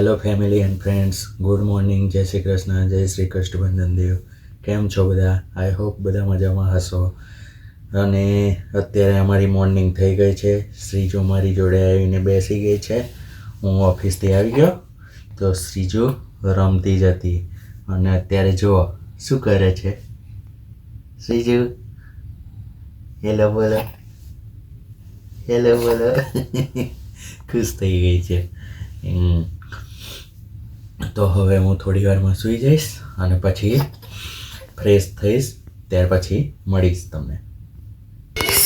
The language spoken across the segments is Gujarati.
Hello family and friends good morning જય શ્રી કૃષ્ણ જય શ્રી કષ્ટભંજન દેવ કેમ છો બધા? આઈ હોપ બધા મજામાં હશો. અને અત્યારે અમારી મોર્નિંગ થઈ ગઈ છે. શ્રીજુ મારી જોડે આવીને બેસી ગઈ છે. હું ઓફિસથી આવી ગયો. તો શ્રીજુ રમતી જ હતી અને અત્યારે જુઓ, શું કરે છે? શ્રીજુ? હેલો બોલો. હેલો બોલો. ખુશ થઈ ગઈ છે. હમ. તો હવે હું થોડી વારમાં સૂઈ જઈશ અને પછી ફ્રેશ થઈશ, ત્યાર પછી મળીશ તમને.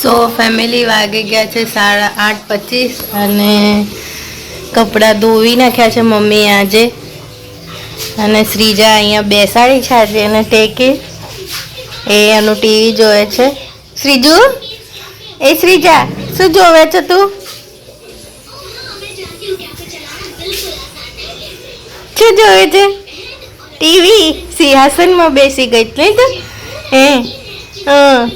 સો ફેમિલી વાગી ગયા છે સાડા આઠ પચીસ અને કપડાં ધોવી નાખ્યા છે મમ્મી આજે. અને શ્રીજા અહીંયા બેસાડી છે આજે એને ટેકી. એ એનું ટીવી જોવે છે. શ્રીજુ? એ શ્રીજા, શું જોવે છે તું? શું જોવે છે? ટીવી સિંહાસનમાં બેસી ગઈ નહીં તો? હે? હા.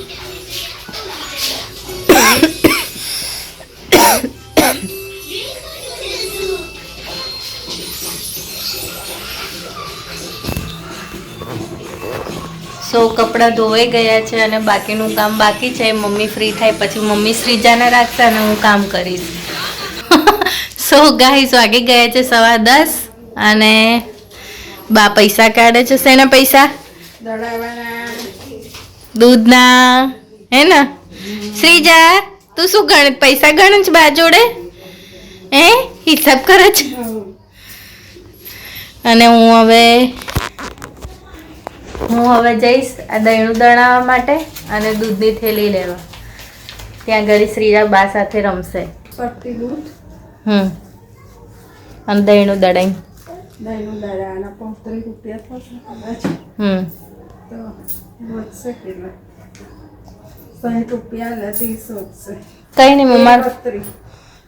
સો કપડાં ધોવાઈ ગયા છે અને બાકીનું કામ બાકી છે. મમ્મી ફ્રી થાય પછી મમ્મી શ્રીજાને રાખશે અને હું કામ કરીશ. સો ગાઈસ વાગી ગયા છે સવા દસ. અને બા પૈસા કાઢે છે શેના પૈસા? દૂધના હે ને? શ્રીજા તું શું ગણ પૈસા ગણ છે બા જોડે? હે? હિસાબ કરે છે? અને હું હવે હું હવે જઈશ આ દહીણું દણાવવા માટે અને દૂધની થેલી લેવા. ત્યાં ઘડી શ્રીજા બા સાથે રમશે. હમ. અને દહીણું દડાઈ. દહીંનું દરાના પોત્રીસ રૂપિયા થશે કદાચ તો વધશે કેટલા સાઠ રૂપિયા એટલે ત્રીસ વધશે કઈ નહીં હું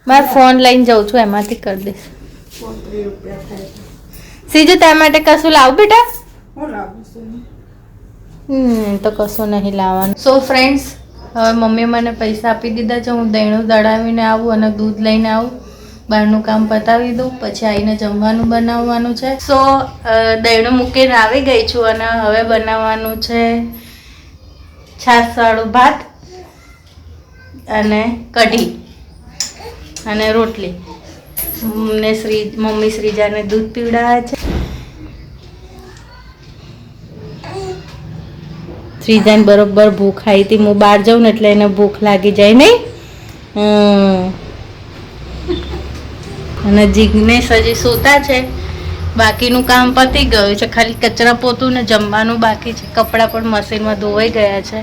માર ફોન લઈને જાઉં છું એમાંથી કરી દઈશ પોત્રીસ રૂપિયા થાય શ્રીજુ તારા માટે કશું લાવ બેટા હું લાવું છું હમ તો કશું નહીં લાવવાનું સો ફ્રેન્ડ્સ હવે મમ્મી મને પૈસા આપી દીધા છે હું દહીંનું દળાવીને આવું અને દૂધ લઈને આવું બહારનું કામ પતાવી દઉં, પછી આવીને જમવાનું બનાવવાનું છે. સો દહીંનું મૂકીને આવી ગઈ છું અને હવે બનાવવાનું છે છાશવાળું ભાત અને કઢી અને રોટલી. ને શ્રી, મમ્મી શ્રીજાને દૂધ પીવડાવે છે. શ્રીજાને બરોબર ભૂખ આવી હતી, હું બહાર જાઉં ને એટલે એને ભૂખ લાગી જાય નહીં. હમ. અને જિજ્ઞેશ હજી સૂતા છે. બાકીનું કામ પતી ગયું છે. ખાલી કચરા પોતું ને જમવાનું બાકી છે. કપડાં પણ મશીનમાં ધોવાઈ ગયા છે.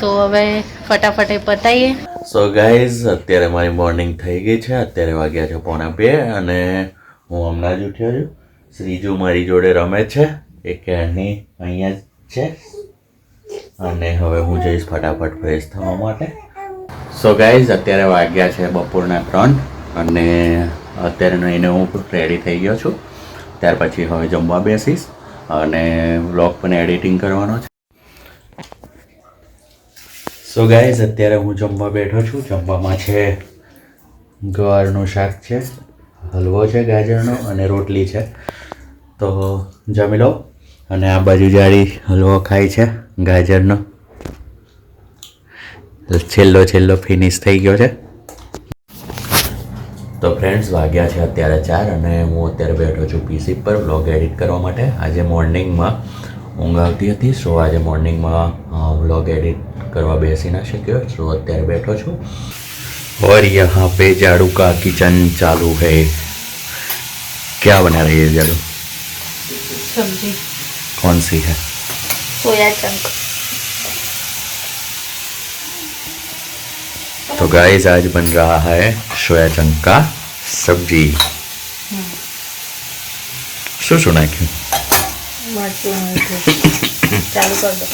સો હવે ફટાફટ એ પતાવીએ સો ગાઈઝ અત્યારે મારી મોર્નિંગ થઈ ગઈ છે. અત્યારે વાગ્યા છે પોણા બે અને હું હમણાં જ ઉઠ્યો છું. શ્રીજુ મારી જોડે રમે છે. એ કેની અહીંયા જ છે. અને હવે હું જઈશ ફટાફટ ફ્રેશ થવા માટે. સો ગાઈઝ અત્યારે વાગ્યા છે બપોરના ત્રણ અને અત્યારે નહીને હું રેડી થઈ ગયો છું. ત્યાર પછી હવે જમવા બેસીશ અને વ્લોગ પણ એડિટિંગ કરવાનો છે. સો ગાઈઝ અત્યારે હું જમવા બેઠો છું. જમવામાં છે ગવારનું શાક છે, હલવો છે, ગાજરનો અને રોટલી છે. તો જમી લો અને આ બાજુ જાળી હલવો ખાય છે, ગાજરનો. છેલ્લો છેલ્લો ફિનિશ થઈ ગયો છે. તો ફ્રેન્ડ્સ વાગ્યા છે અત્યારે ચાર અને હું અત્યારે બેઠો છું પીસી પર વ્લોગ એડિટ કરવા માટે. આજે મોર્નિંગમાં ઊંઘ આવતી હતી સો આજે મોર્નિંગમાં વ્લોગ એડિટ કરવા બેસી ના શક્યો. સો અત્યારે બેઠો છું. ઓર યહાં પે જાડુ કા કિચન ચાલુ હૈ. ક્યા બના રહી હૈ જાડુ? સબ્જી કોણ સી હૈ? Soya chunk. तो गाइस आज बन रहा है सोया चंक का सब्जी શું શું નાખ્યું મરચું મીઠું ચાલુ કર દો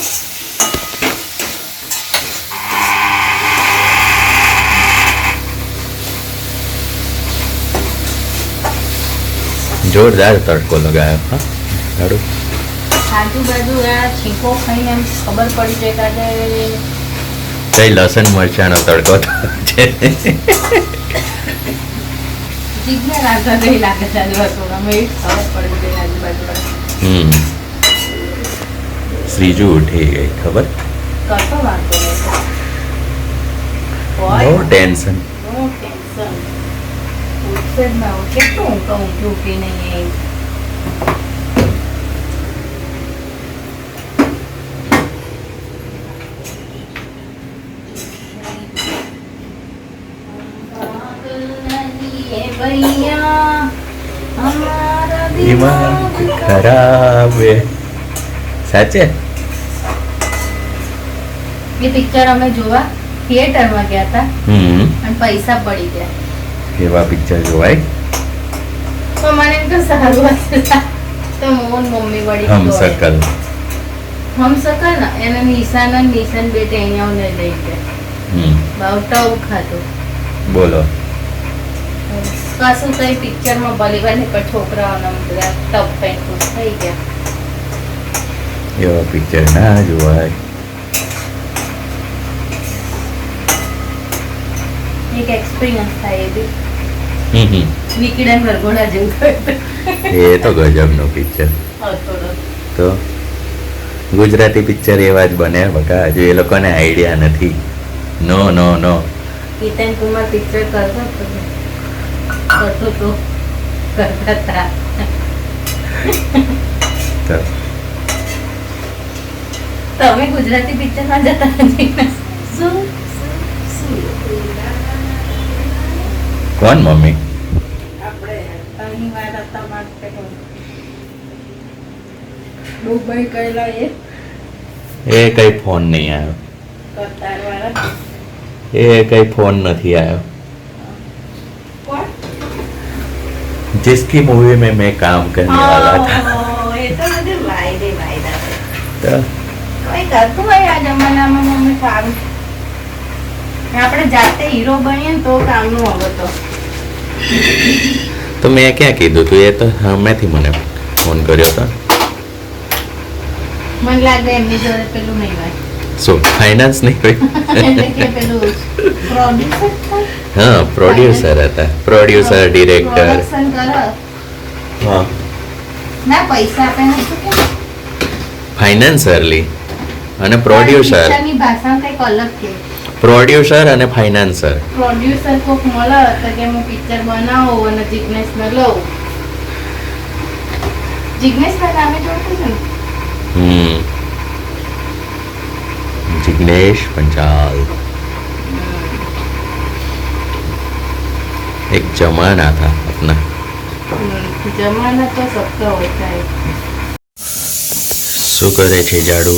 જોરદાર તડકો લગાવ્યો હા ઝાડુ આજુબાજુ આ છીકો ખાઈને એમ ખબર પડી જાય કે કઈ લસણ મરચાનો તડકો છે. શ્રીજુ ઉઠી ગઈ ખબર? No tension. કેટલું ઊંઘ ઊંઘી નહીં. દિમાગ ખરાબ. સાચે? એ પિક્ચર અમે જોવા થિયેટરમાં ગયા હતા. અને પૈસા પડી ગયા. એવા પિક્ચર જોવાય? તો મને એમ તો સારું તો મોહન મમ્મી વળી હમ સકલ હમ સકલ ને? એને નિશાન અને નિશાન બે ટેણીયાઓને લઈ ગયા. બાવટા ખાતું બોલો. કશું કઈ પિક્ચરમાં બોલીવુડ ને પણ છોકરાઓને બધા ટપ ખુશ થઈ ગયા. એવા પિક્ચર ના જોવાય. એક એક્સપિરિયન્સ થાય એ બી. વરઘોડા જેવું એ તો ગજબનું પિક્ચર. તો ગુજરાતી પિક્ચર એવા જ બને બકા હજુ એ લોકોને આઈડિયા નથી. નો નો નો કિતન કુમાર પિક્ચર કરતો. કરતો તો કરતા. હતા તમે ગુજરાતી પિક્ચરમાં જતા નથી. કોણ મમ્મી? એ એ કઈ ફોન નહીં આવ્યો. એ કઈ ફોન નથી આવ્યો કોણ जिसकी मूवी में मैं काम करने वाला था ઓહ, એ તો બધું વાયદે વાયદા છે. तो કોઈ કરતું હોય આ જમાનામાં મમ્મી સારું આપણે જાતે હીરો બનીએ ને તો કામનું હવે તો તો મેં ક્યાં કીધું તું એ તો હમેથી મને ફોન કર્યો હતો મને લાગે એમની જોડે પેલું નહીં હોય શું ફાઇનાન્સ નહીં હોય એટલે કે પેલું પ્રોડ્યુસર હા પ્રોડ્યુસર હતા પ્રોડ્યુસર ડિરેક્ટર હા ના પૈસા ને ફાઇનાન્સરલી અને પ્રોડ્યુસર પ્રોડ્યુસર અને ફાઇનાન્સર પ્રોડ્યુસર કોક મળે તો કે હું પિક્ચર બનાવું અને જિજ્ઞેશને લઉં જિજ્ઞેશના નામે જોડતું છે ને હમ જિગ્નેશ પંચાલ एक जमाना था अपना હમ, જમાના તો સબકા હોતા હે શું કરે છે જાડુ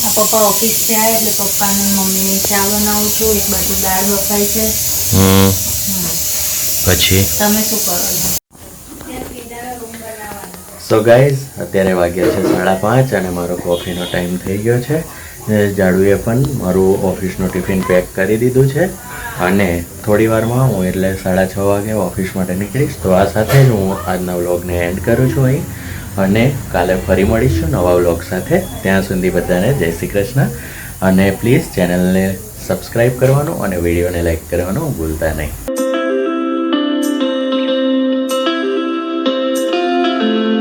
આ પપ્પા ઓફિસ થી આવે એટલે પપ્પા અને મમ્મીને ચા બનાવું છું એક બાજુ દાળ બફાય છે હમ હમ. પછી તમે શું કરો છો સો ગાઈઝ અત્યારે વાગ્યા છે સાડા પાંચ અને મારો કોફીનો ટાઈમ થઈ ગયો છે ને જાડુએ પણ મારું ઓફિસનું ટિફિન પેક કરી દીધું છે. અને થોડી વારમાં હું એટલે સાડા છ વાગે ઓફિસ માટે નીકળીશ. તો આ સાથે જ હું આજના વ્લોગને એન્ડ કરું છું અહીં. અને કાલે ફરી મળીશું નવા વ્લોગ સાથે. ત્યાં સુધી બધાને જય શ્રી કૃષ્ણ. અને પ્લીઝ ચેનલને સબસ્ક્રાઈબ કરવાનું અને વિડીયોને લાઈક કરવાનું ભૂલતા નહીં.